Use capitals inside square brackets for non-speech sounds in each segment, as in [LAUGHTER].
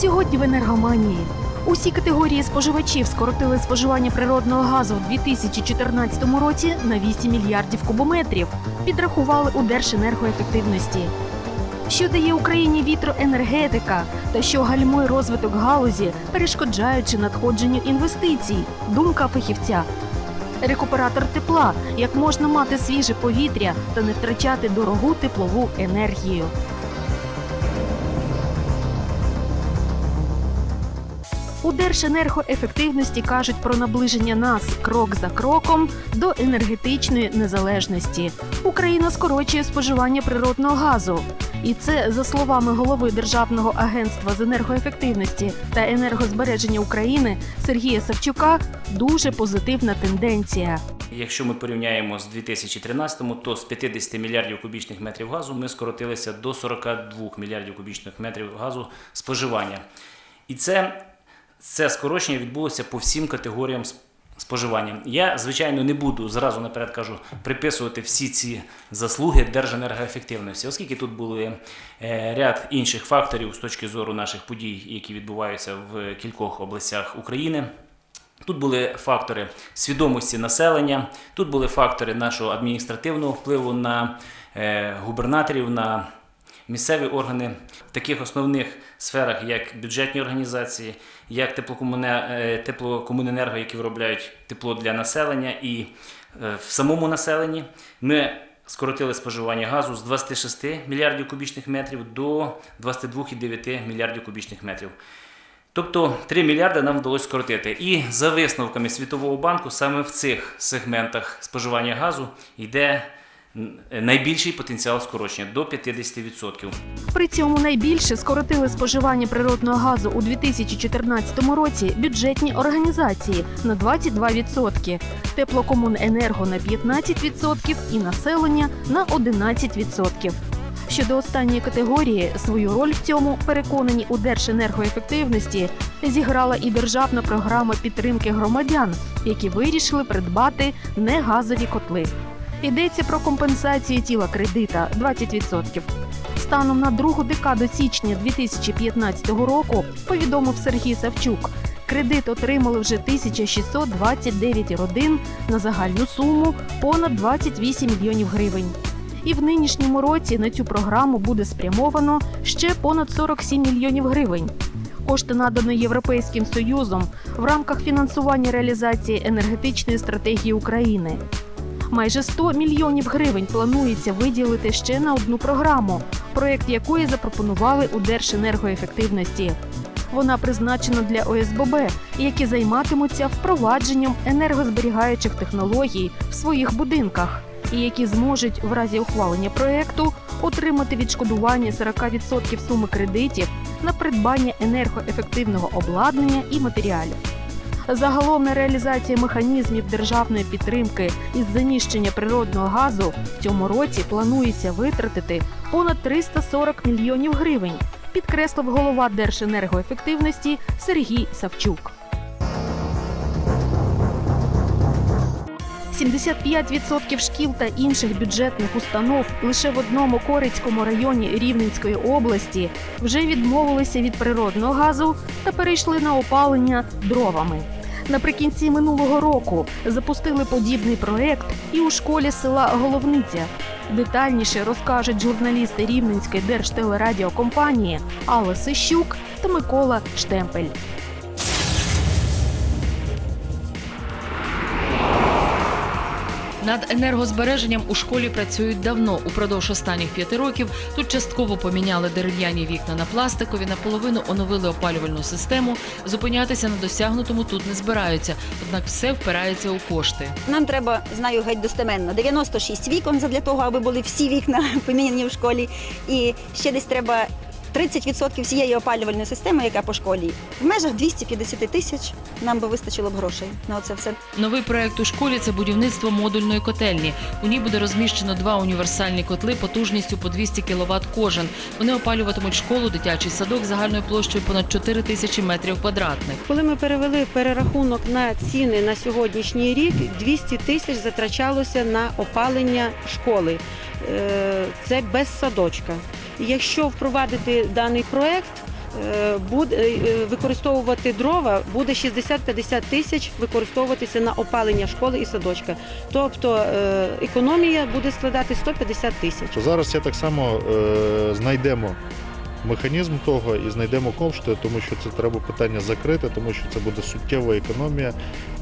Сьогодні в енергоманії. Усі категорії споживачів скоротили споживання природного газу в 2014 році на 8 мільярдів кубометрів. Підрахували у Держенергоефективності. Що дає Україні вітроенергетика та що гальмує розвиток галузі, перешкоджаючи надходженню інвестицій? Думка фахівця. Рекуператор тепла як можна мати свіже повітря та не втрачати дорогу теплову енергію. У Держенергоефективності кажуть про наближення нас крок за кроком до енергетичної незалежності. Україна скорочує споживання природного газу. І це, за словами голови Державного агентства з енергоефективності та енергозбереження України Сергія Савчука, дуже позитивна тенденція. Якщо ми порівняємо з 2013, то з 50 мільярдів кубічних метрів газу ми скоротилися до 42 мільярдів кубічних метрів газу споживання. І це, це скорочення відбулося по всім категоріям споживання. Я, звичайно, не буду зразу наперед кажу приписувати всі ці заслуги Держенергоефективності, оскільки тут були е, ряд інших факторів з точки зору наших подій, які відбуваються в кількох областях України. Тут були фактори свідомості населення, тут були фактори нашого адміністративного впливу на е, губернаторів, на місцеві органи в таких основних сферах, як бюджетні організації, як е, теплокомуненерго, які виробляють тепло для населення, і е, в самому населенні ми скоротили споживання газу з 26 мільярдів кубічних метрів до 22,9 мільярдів кубічних метрів. Тобто 3 мільярди нам вдалося скоротити. І за висновками Світового банку, саме в цих сегментах споживання газу йде найбільший потенціал скорочення до 50%. При цьому найбільше скоротили споживання природного газу у 2014 році бюджетні організації на 22%, теплокомуненерго на 15% і населення на 11%. Щодо останньої категорії, свою роль в цьому переконані у Держенергоефективності зіграла і державна програма підтримки громадян, які вирішили придбати негазові котли. Йдеться про компенсацію тіла кредита 20%. Станом на другу декаду січня 2015 року повідомив Сергій Савчук. Кредит отримали вже 1629 родин на загальну суму понад 28 мільйонів гривень. І в нинішньому році на цю програму буде спрямовано ще понад 47 мільйонів гривень. Кошти надані Європейським Союзом в рамках фінансування реалізації енергетичної стратегії України. Майже 100 мільйонів гривень планується виділити ще на одну програму, проєкт якої запропонували у Держенергоефективності. Вона призначена для ОСББ, які займатимуться впровадженням енергозберігаючих технологій в своїх будинках, і які зможуть в разі ухвалення проєкту отримати відшкодування 40% суми кредитів на придбання енергоефективного обладнання і матеріалів. Загалом на реалізацію механізмів державної підтримки із заміщення природного газу в цьому році планується витратити понад 340 мільйонів гривень, підкреслив голова Держенергоефективності Сергій Савчук. 75% шкіл та інших бюджетних установ лише в одному Корицькому районі Рівненської області вже відмовилися від природного газу та перейшли на опалення дровами. Наприкінці минулого року запустили подібний проект і у школі села Головниця. Детальніше розкажуть журналісти Рівненської держтелерадіокомпанії Алла Сищук та Микола Штемпель. Над енергозбереженням у школі працюють давно. Упродовж останніх п'яти років тут частково поміняли дерев'яні вікна на пластикові, наполовину оновили опалювальну систему. Зупинятися на досягнутому тут не збираються, однак все впирається у кошти. Нам треба, знаю геть достеменно, 96 вікон для того, аби були всі вікна [LAUGHS] поміняні в школі. І ще десь треба 30% всієї опалювальної системи, яка по школі. В межах 250 тисяч нам би вистачило б грошей на це все. Новий проект у школі це будівництво модульної котельні. У ній буде розміщено два універсальні котли потужністю по 200 кВт кожен. Вони опалюватимуть школу, дитячий садок загальною площею понад 4 тисячі метрів квадратних. Коли ми перевели перерахунок на ціни на сьогоднішній рік, 200 тисяч затрачалося на опалення школи. Е, Це без садочка. Якщо впровадити даний проект, е, буде е, використовувати дрова, буде 60-50 тисяч використовуватися на опалення школи і садочка. Тобто е, економія буде складати 150 тисяч. Зараз я так само знайдемо механізм того і знайдемо кошти, тому що це треба питання закрити, тому що це буде суттєва економія,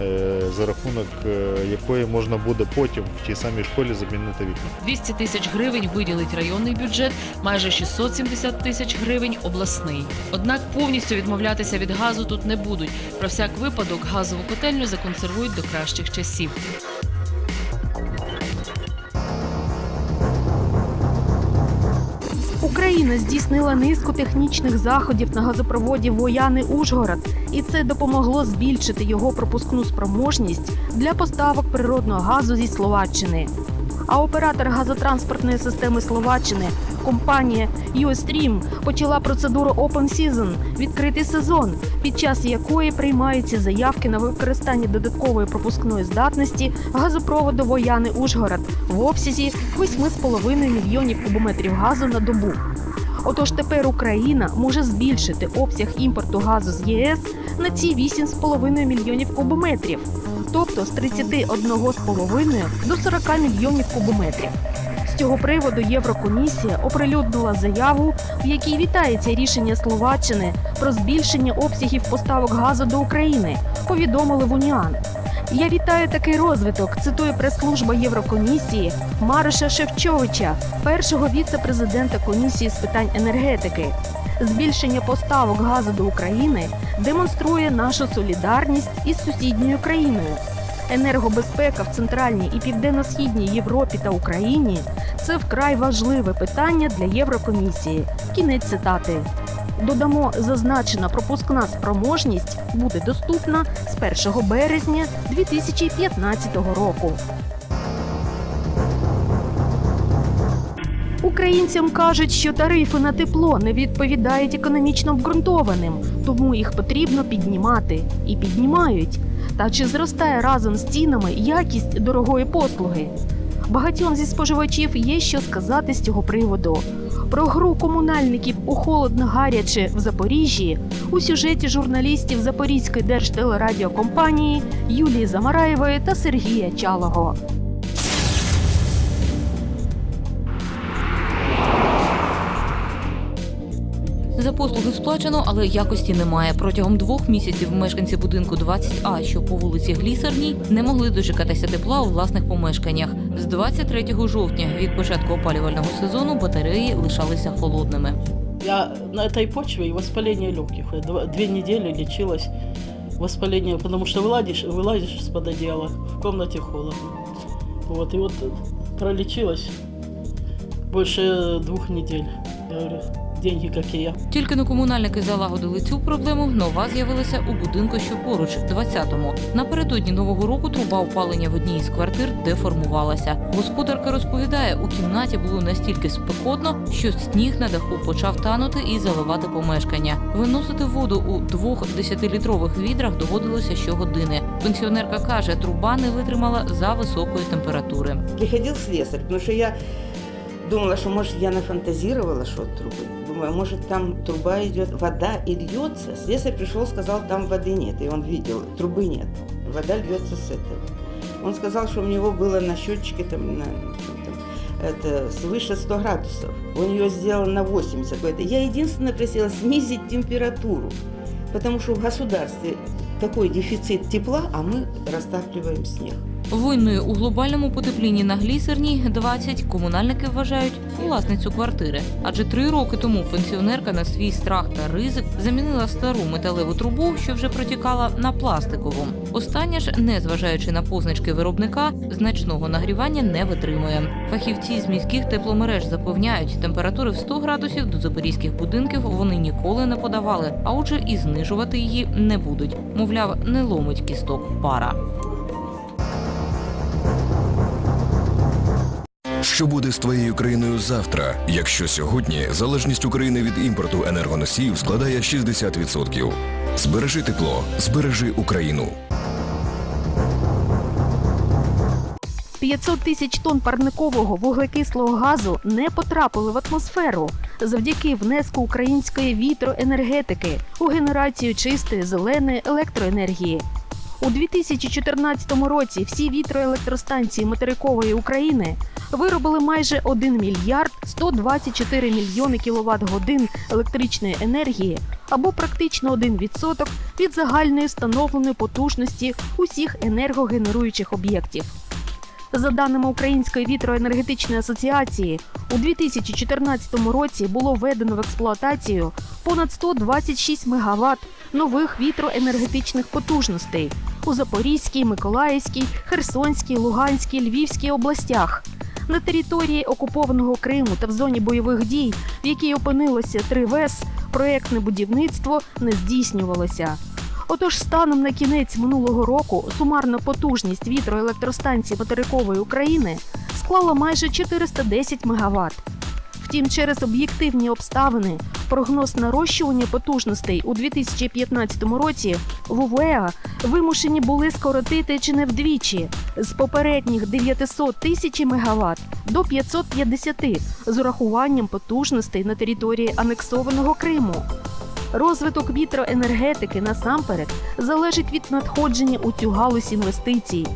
е, за рахунок е, якої можна буде потім в тій самій школі замінити вікна. 200 тисяч гривень виділить районний бюджет, майже 670 тисяч гривень обласний. Однак повністю відмовлятися від газу тут не будуть. Про всяк випадок газову котельню законсервують до кращих часів. Україна здійснила низку технічних заходів на газопроводі Вояни Ужгород, і це допомогло збільшити його пропускну спроможність для поставок природного газу зі Словаччини. А оператор газотранспортної системи Словаччини, компанія UStream, почала процедуру Open Season – відкритий сезон, під час якої приймаються заявки на використання додаткової пропускної здатності газопроводу Вояни Ужгород в обсязі 8,5 мільйонів кубометрів газу на добу. Отож тепер Україна може збільшити обсяг імпорту газу з ЄС на ці 8,5 мільйонів кубометрів, тобто з 31,5 до 40 мільйонів кубометрів. Цього приводу Єврокомісія оприлюднила заяву, в якій вітається рішення Словаччини про збільшення обсягів поставок газу до України. Повідомили в Уніан. Я вітаю такий розвиток. Цитує прес-служба Єврокомісії Мариша Шевчовича, першого віце-президента комісії з питань енергетики. Збільшення поставок газу до України демонструє нашу солідарність із сусідньою країною. Енергобезпека в центральній і південно-східній Європі та Україні це вкрай важливе питання для Єврокомісії. Кінець цитати. Додамо, зазначена пропускна спроможність буде доступна з 1 березня 2015 року. Українцям кажуть, що тарифи на тепло не відповідають економічно обґрунтованим, тому їх потрібно піднімати і піднімають. Та чи зростає разом з цінами якість дорогої послуги? Багатьом зі споживачів є що сказати з цього приводу. Про гру комунальників у холодно-гаряче в Запоріжжі у сюжеті журналістів Запорізької держтелерадіокомпанії Юлії Замараєвої та Сергія Чалого. послуги сплачено, але якості немає. Протягом двох місяців мешканці будинку 20А, що по вулиці Глісарній, не могли дочекатися тепла у власних помешканнях. З 23 жовтня від початку опалювального сезону батареї лишалися холодними. Я на этой почве и воспаление легких. Я два- две недели лечилась воспаление, потому что вылазишь, вылазишь из-под одеяла, в комнате холодно. Вот, и вот пролечилась больше двух недель. Я говорю, деньги какие. Тільки но комунальники залагодили цю проблему, нова з'явилася у будинку, що поруч, 20-му. Напередодні нового року труба опалення в одній із квартир деформувалася. Господарка розповідає, у кімнаті було настільки спекотно, що сніг на даху почав танути і заливати помешкання. Виносити воду у двох 10-літрових відрах доводилося щогодини. Пенсіонерка каже, труба не витримала за високої температури. Приходил слесарь, потому что я думала, что, может, я нафантазировала, что от трубы. Думаю, может, там труба идет, вода и льется. Слесарь пришел, сказал, там воды нет. И он видел, трубы нет. Вода льется с этого. Он сказал, что у него было на счетчике там, на, это, свыше 100 градусов. Он ее сделал на 80. Это. Я единственное просила снизить температуру. Потому что в государстве такой дефицит тепла, а мы растапливаем снег. Винною у глобальному потеплінні на глісерній 20 комунальники вважають власницю квартири. Адже три роки тому пенсіонерка на свій страх та ризик замінила стару металеву трубу, що вже протікала, на пластикову. Остання ж, не зважаючи на позначки виробника, значного нагрівання не витримує. Фахівці з міських тепломереж запевняють, температури в 100 градусів до запорізьких будинків вони ніколи не подавали, а отже, і знижувати її не будуть. Мовляв, не ломить кісток пара. Що буде з твоєю країною завтра, якщо сьогодні залежність України від імпорту енергоносіїв складає 60%? Збережи тепло, збережи Україну. 500 тисяч тонн парникового вуглекислого газу не потрапили в атмосферу. завдяки внеску української вітроенергетики у генерацію чистої зеленої електроенергії. У 2014 році всі вітроелектростанції материкової України виробили майже 1 мільярд 124 мільйони кіловат годин електричної енергії або практично 1% від загальної встановленої потужності усіх енергогенеруючих об'єктів. За даними Української вітроенергетичної асоціації, у 2014 році було введено в експлуатацію понад 126 МВт нових вітроенергетичних потужностей у Запорізькій, Миколаївській, Херсонській, Луганській, Львівській областях. На території окупованого Криму та в зоні бойових дій, в якій опинилося три ВЕС, проєктне будівництво не здійснювалося. Отож, станом на кінець минулого року сумарна потужність вітроелектростанцій материкової України склала майже 410 МВт. Втім, через об'єктивні обставини прогноз нарощування потужностей у 2015 році в УВЕА вимушені були скоротити чи не вдвічі з попередніх 900 тисяч МВт до 550 з урахуванням потужностей на території анексованого Криму. Розвиток вітроенергетики насамперед залежить від надходження у цю галузь інвестицій.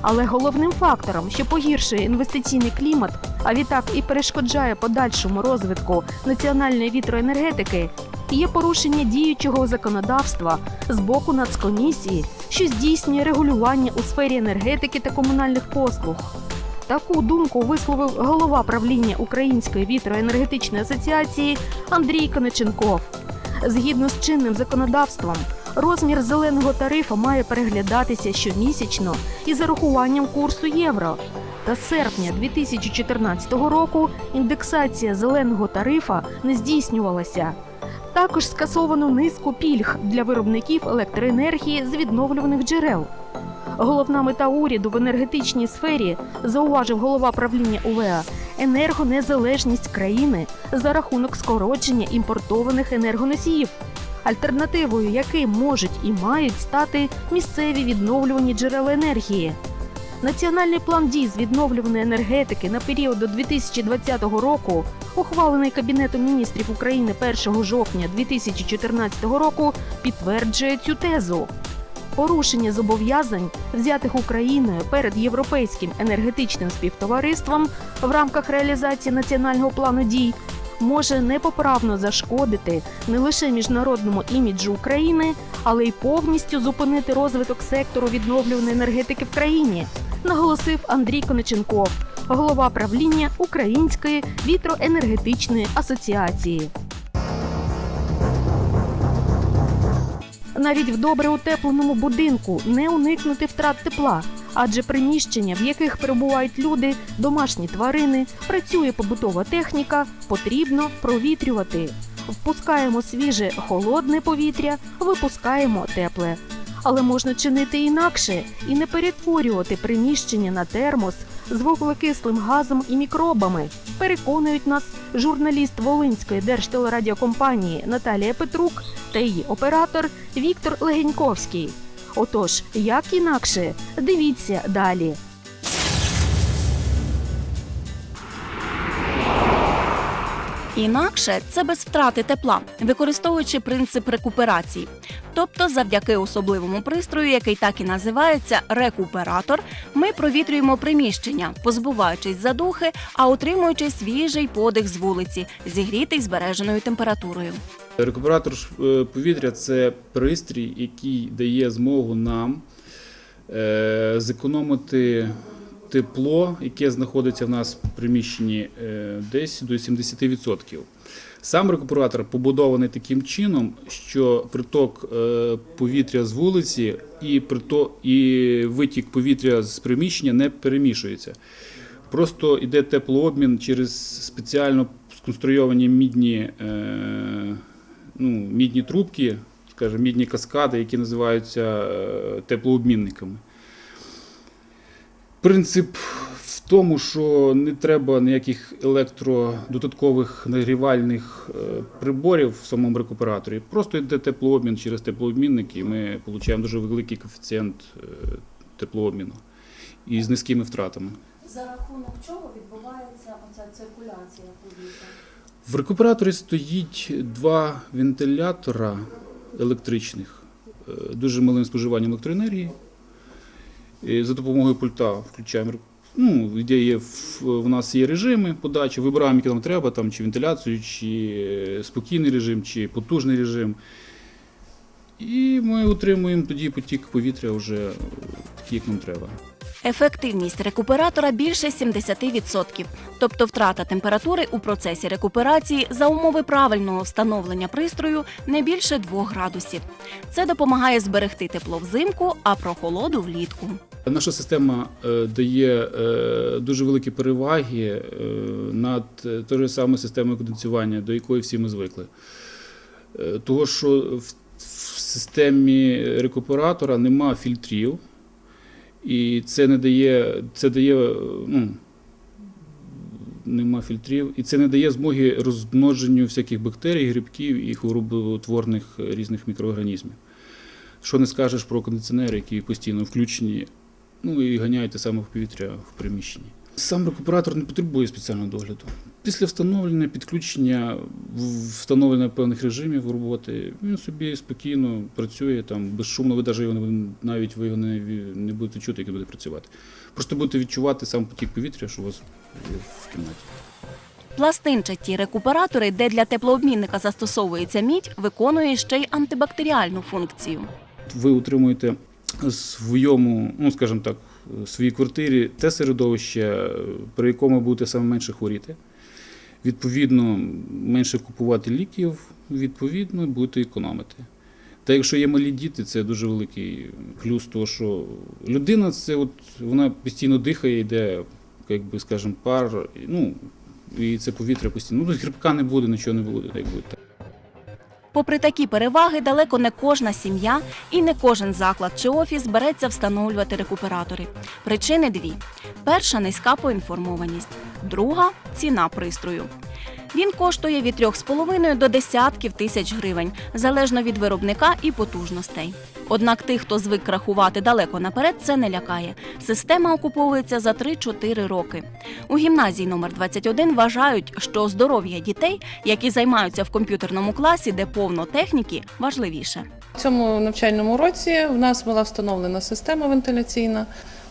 Але головним фактором, що погіршує інвестиційний клімат, а відтак і перешкоджає подальшому розвитку національної вітроенергетики, є порушення діючого законодавства з боку Нацкомісії, що здійснює регулювання у сфері енергетики та комунальних послуг. Таку думку висловив голова правління Української вітроенергетичної асоціації Андрій Кониченков. Згідно з чинним законодавством, розмір зеленого тарифа має переглядатися щомісячно із зарахуванням курсу євро. Та з серпня 2014 року індексація зеленого тарифа не здійснювалася. Також скасовано низку пільг для виробників електроенергії з відновлюваних джерел. Головна мета уряду в енергетичній сфері, зауважив голова правління УВА, енергонезалежність країни за рахунок скорочення імпортованих енергоносіїв, альтернативою яким можуть і мають стати місцеві відновлювані джерела енергії. Національний план дій з відновлюваної енергетики на період до 2020 року, ухвалений Кабінетом міністрів України 1 жовтня 2014 року, підтверджує цю тезу. Порушення зобов'язань, взятих Україною перед європейським енергетичним співтовариством в рамках реалізації національного плану дій, може непоправно зашкодити не лише міжнародному іміджу України, але й повністю зупинити розвиток сектору відновлюваної енергетики в країні, наголосив Андрій Кониченков, голова правління Української вітроенергетичної асоціації. Навіть в добре утепленому будинку не уникнути втрат тепла, адже приміщення, в яких перебувають люди, домашні тварини, працює побутова техніка, потрібно провітрювати. Впускаємо свіже холодне повітря, випускаємо тепле. Але можна чинити інакше і не перетворювати приміщення на термос з вуглекислим газом і мікробами. Переконують нас журналіст Волинської держтелерадіокомпанії Наталія Петрук та її оператор Віктор Легеньковський. Отож, як інакше, дивіться далі. Інакше це без втрати тепла, використовуючи принцип рекуперації. Тобто, завдяки особливому пристрою, який так і називається рекуператор, ми провітрюємо приміщення, позбуваючись задухи, а отримуючи свіжий подих з вулиці, зігрітий збереженою температурою. Рекуператор е, повітря це пристрій, який дає змогу нам е, зекономити тепло, яке знаходиться в нас в приміщенні е, десь до 70%. Сам рекуператор побудований таким чином, що приток е, повітря з вулиці і, і витік повітря з приміщення не перемішується. Просто йде теплообмін через спеціально сконструйовані мідні, е, ну, мідні трубки, скажімо, мідні каскади, які називаються теплообмінниками. Принцип в тому, що не треба ніяких електрододаткових нагрівальних е, приборів в самому рекуператорі. Просто йде теплообмін через теплообмінники, і ми отримуємо дуже великий коефіцієнт е, теплообміну і з низькими втратами. За рахунок чого відбувається оця циркуляція повітря? В рекуператорі стоїть два вентилятора електричних, е, дуже малим споживанням електроенергії. За допомогою пульта включаємо. Ну, де є, в, нас є режими подачі, вибираємо, які нам треба, там, чи вентиляцію, чи е, спокійний режим, чи потужний режим. І ми отримуємо тоді потік повітря вже такий, як нам треба. Ефективність рекуператора більше 70%, тобто втрата температури у процесі рекуперації за умови правильного встановлення пристрою не більше 2 градусів. Це допомагає зберегти тепло взимку, а прохолоду влітку. Наша система е, дає е, дуже великі переваги е, над тою самою системою кондиціювання, до якої всі ми звикли. Того, що в, системі рекуператора нема фільтрів, і це не дає, це дає, ну, нема фільтрів, і це не дає змоги розмноженню всяких бактерій, грибків і хвороботворних різних мікроорганізмів. Що не скажеш про кондиціонери, які постійно включені, ну і ганяють те саме в повітря в приміщенні. Сам рекуператор не потребує спеціального догляду. Після встановлення, підключення, встановлення певних режимів роботи, він собі спокійно працює там безшумно. Ви навіть його навіть ви його не, не будете чути, як він буде працювати. Просто будете відчувати сам потік повітря, що у вас в кімнаті. Пластинчаті рекуператори, де для теплообмінника застосовується мідь, виконує ще й антибактеріальну функцію. ви утримуєте своєму, ну скажімо так, своїй квартирі те середовище, при якому будете саме менше хворіти. Відповідно, менше купувати ліків, відповідно, будете економити. Та якщо є малі діти, це дуже великий плюс, того, що людина це от вона постійно дихає, йде, як би скажемо, пар, ну і це повітря постійно. Ну, грибка не буде, нічого не буде, так буде. Попри такі переваги, далеко не кожна сім'я і не кожен заклад чи офіс береться встановлювати рекуператори. Причини дві: перша низька поінформованість, друга ціна пристрою. Він коштує від 3,5 до десятків тисяч гривень, залежно від виробника і потужностей. Однак тих, хто звик рахувати далеко наперед, це не лякає. Система окуповується за 3-4 роки. У гімназії номер 21 вважають, що здоров'я дітей, які займаються в комп'ютерному класі, де повно техніки, важливіше. У цьому навчальному році в нас була встановлена система вентиляційна.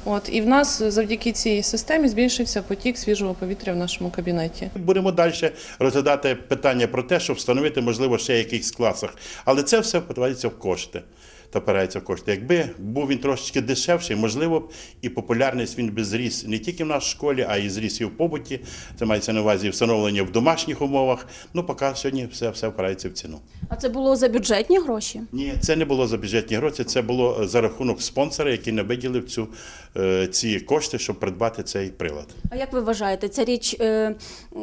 От і в нас завдяки цій системі збільшився потік свіжого повітря в нашому кабінеті. Будемо далі розглядати питання про те, щоб встановити, можливо, ще якихось класах. Але це все впирається в кошти. Та впирається в кошти. Якби був він трошечки дешевший, можливо б і популярність він би зріс не тільки в нашій школі, а й зріс і в побуті. Це мається на увазі встановлення в домашніх умовах. Ну, поки сьогодні все, все впирається в ціну. А це було за бюджетні гроші? Ні, це не було за бюджетні гроші, це було за рахунок спонсора, який не виділив цю, е, ці кошти, щоб придбати цей прилад. А як ви вважаєте, ця річ е,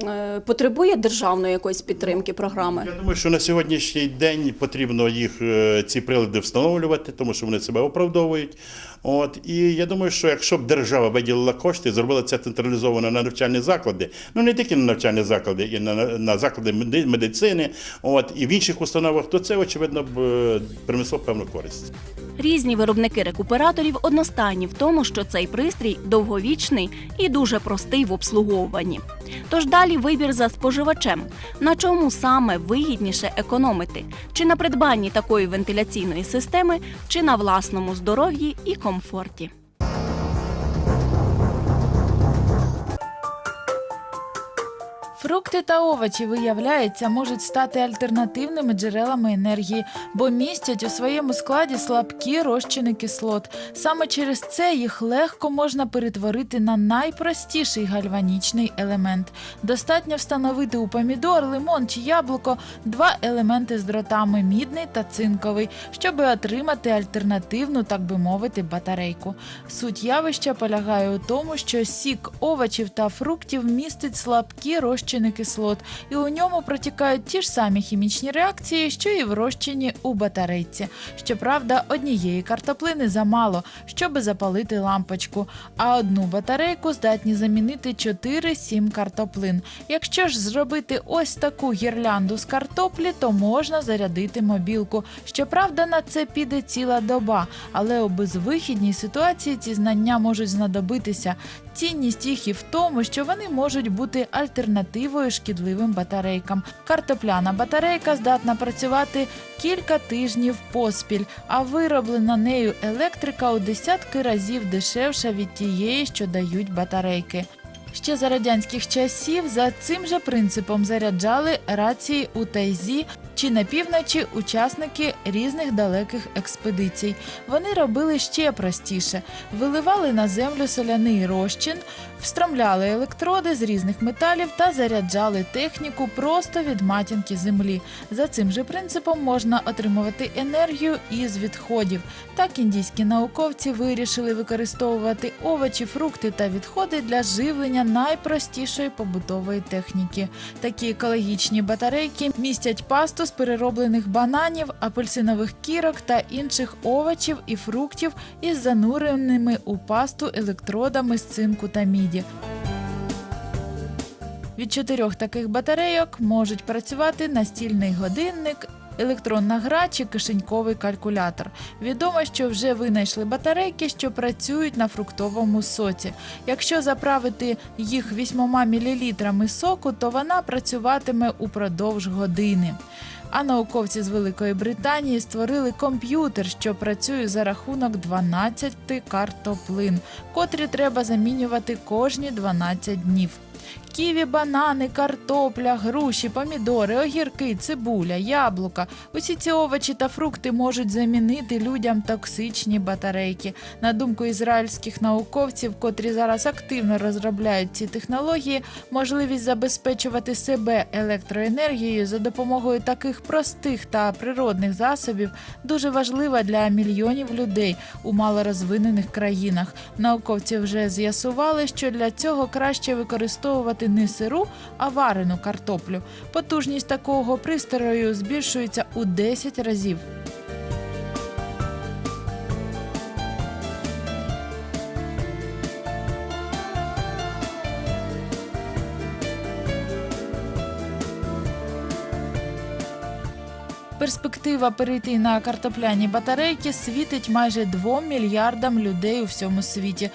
е, потребує державної якоїсь підтримки програми? Я думаю, що на сьогоднішній день потрібно їх е, ці прилади встановлювати, тому що вони себе оправдовують. От і я думаю, що якщо б держава виділила кошти, зробила це централізовано на навчальні заклади, ну не тільки на навчальні заклади, і на, на заклади меди- медицини, от і в інших установах, то це очевидно б е, принесло певну користь. Різні виробники рекуператорів одностайні в тому, що цей пристрій довговічний і дуже простий в обслуговуванні. Тож далі вибір за споживачем. На чому саме вигідніше економити? Чи на придбанні такої вентиляційної системи, чи на власному здоров'ї і комфорті. Comfort. Фрукти та овочі, виявляється, можуть стати альтернативними джерелами енергії, бо містять у своєму складі слабкі розчини кислот. Саме через це їх легко можна перетворити на найпростіший гальванічний елемент. Достатньо встановити у помідор, лимон чи яблуко два елементи з дротами мідний та цинковий, щоб отримати альтернативну, так би мовити, батарейку. Суть явища полягає у тому, що сік овочів та фруктів містить слабкі розчини кислот, і у ньому протікають ті ж самі хімічні реакції, що і в розчині у батарейці. Щоправда, однієї картоплини замало, щоби запалити лампочку, а одну батарейку здатні замінити 4-7 картоплин. Якщо ж зробити ось таку гірлянду з картоплі, то можна зарядити мобілку. Щоправда, на це піде ціла доба, але у безвихідній ситуації ці знання можуть знадобитися. Цінність їх і в тому, що вони можуть бути альтернативою альтернативою шкідливим батарейкам. Картопляна батарейка здатна працювати кілька тижнів поспіль, а вироблена нею електрика у десятки разів дешевша від тієї, що дають батарейки. Ще за радянських часів за цим же принципом заряджали рації у тайзі чи на півночі учасники різних далеких експедицій. Вони робили ще простіше: виливали на землю соляний розчин, встромляли електроди з різних металів та заряджали техніку просто від матінки землі. За цим же принципом можна отримувати енергію із відходів. Так індійські науковці вирішили використовувати овочі, фрукти та відходи для живлення найпростішої побутової техніки. Такі екологічні батарейки містять пасту з перероблених бананів, апельсинових кірок та інших овочів і фруктів із зануреними у пасту електродами з цинку та міді. Від чотирьох таких батарейок можуть працювати настільний годинник, електронна гра чи кишеньковий калькулятор. Відомо, що вже винайшли батарейки, що працюють на фруктовому соці. Якщо заправити їх 8 мл соку, то вона працюватиме упродовж години. А науковці з Великої Британії створили комп'ютер, що працює за рахунок 12 картоплин, котрі треба замінювати кожні 12 днів. Ківі, банани, картопля, груші, помідори, огірки, цибуля, яблука. Усі ці овочі та фрукти можуть замінити людям токсичні батарейки. На думку ізраїльських науковців, котрі зараз активно розробляють ці технології, можливість забезпечувати себе електроенергією за допомогою таких простих та природних засобів дуже важлива для мільйонів людей у малорозвинених країнах. Науковці вже з'ясували, що для цього краще використовувати не сиру, а варену картоплю. Потужність такого пристрою збільшується у 10 разів. Перспектива перейти на картопляні батарейки світить майже 2 мільярдам людей у всьому світі.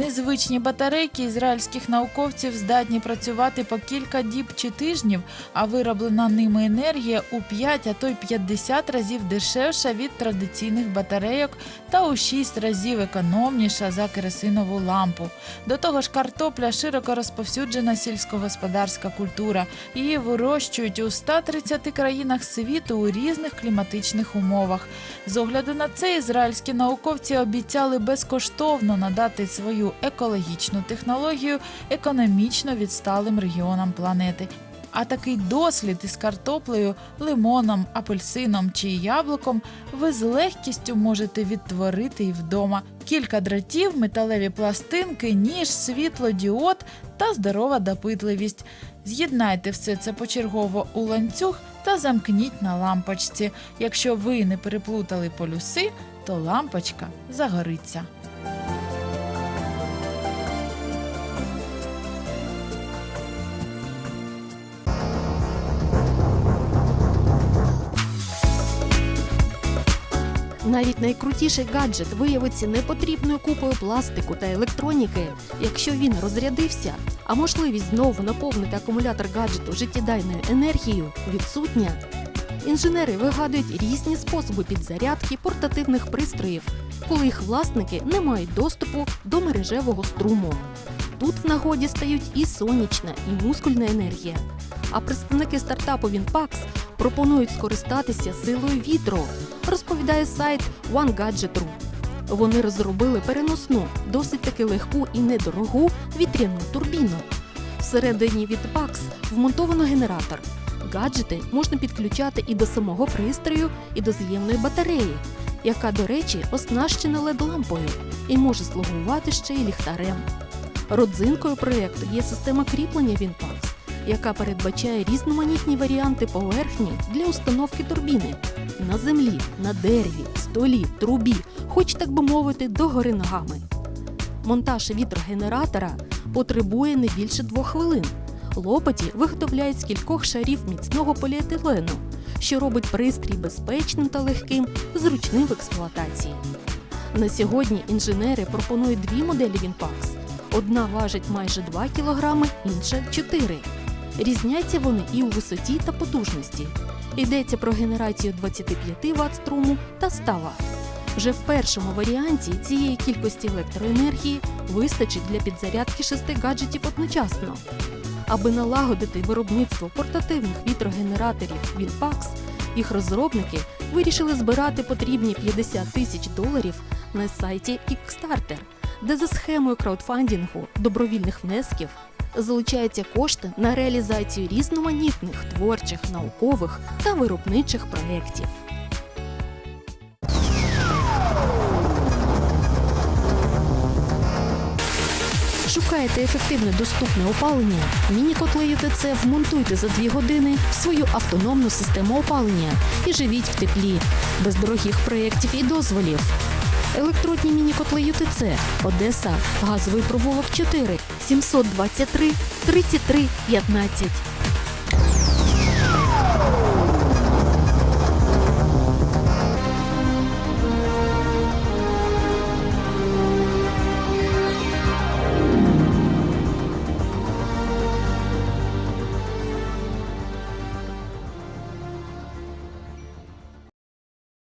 Незвичні батарейки ізраїльських науковців здатні працювати по кілька діб чи тижнів, а вироблена ними енергія у 5, а то й 50 разів дешевша від традиційних батарейок та у 6 разів економніша за керосинову лампу. До того ж, картопля широко розповсюджена сільськогосподарська культура. Її вирощують у 130 країнах світу у різних кліматичних умовах. З огляду на це ізраїльські науковці обіцяли безкоштовно надати свою екологічну технологію економічно відсталим регіонам планети. А такий дослід із картоплею, лимоном, апельсином чи яблуком ви з легкістю можете відтворити і вдома. Кілька дратів, металеві пластинки, ніж, світло, діод та здорова допитливість. З'єднайте все це почергово у ланцюг та замкніть на лампочці. Якщо ви не переплутали полюси, то лампочка загориться. Навіть найкрутіший гаджет виявиться непотрібною купою пластику та електроніки, якщо він розрядився, а можливість знову наповнити акумулятор гаджету життєдайною енергією відсутня. Інженери вигадують різні способи підзарядки портативних пристроїв, коли їх власники не мають доступу до мережевого струму. Тут в нагоді стають і сонячна, і мускульна енергія. А представники стартапу Winpax пропонують скористатися силою вітру, розповідає сайт OneGadget.ru. Вони розробили переносну, досить таки легку і недорогу вітряну турбіну. Всередині Winpax вмонтовано генератор. Гаджети можна підключати і до самого пристрою, і до з'ємної батареї, яка, до речі, оснащена LED-лампою і може слугувати ще й ліхтарем. Родзинкою проєкту є система кріплення Winpax, яка передбачає різноманітні варіанти поверхні для установки турбіни на землі, на дереві, столі, трубі, хоч так би мовити, догори ногами. Монтаж вітрогенератора потребує не більше двох хвилин. Лопаті виготовляють з кількох шарів міцного поліетилену, що робить пристрій безпечним та легким, зручним в експлуатації. На сьогодні інженери пропонують дві моделі Winpax. Одна важить майже 2 кг, інша 4. Різняться вони і у висоті та потужності. Йдеться про генерацію 25 Вт струму та 100 Вт. Вже в першому варіанті цієї кількості електроенергії вистачить для підзарядки шести гаджетів одночасно. Аби налагодити виробництво портативних вітрогенераторів Windpax, їх розробники вирішили збирати потрібні 50 тисяч доларів на сайті Kickstarter, де за схемою краудфандингу добровільних внесків залучаються кошти на реалізацію різноманітних творчих, наукових та виробничих проєктів. Шукаєте ефективне доступне опалення? Міні-котли ЮТЦ вмонтуйте за 2 години в свою автономну систему опалення і живіть в теплі, без дорогих проєктів і дозволів. Електродні міні-котли ЮТЦ Одеса, газовий провулок 4, 723 33 15.